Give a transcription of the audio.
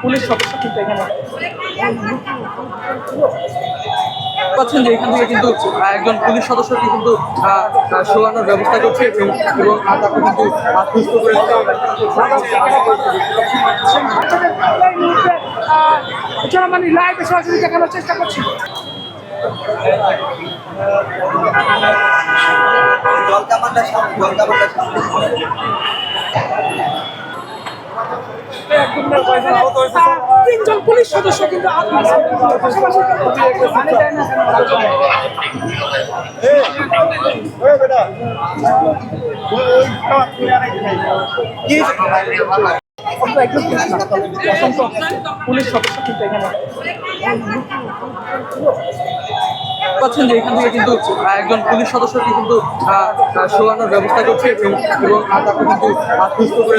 Police সদস্য কিন্তু পাচ্ছেন যে এখান থেকে কিন্তু একজন পুলিশ সদস্যকে কিন্তু শোয়ানোর ব্যবস্থা করছে এবং তাকে কিন্তু আহ, সুস্থ করে দিতে মানে লাইভে সরাসরি দেখানোর চেষ্টা করছি তিনজন পুলিশ সদস্য কিন্তু আহত কিন্তু পাচ্ছেন যে এখান থেকে কিন্তু একজন পুলিশ সদস্যকে কিন্তু শোয়ানোর ব্যবস্থা করছে এবং তাকে কিন্তু আহ, সুস্থ করে।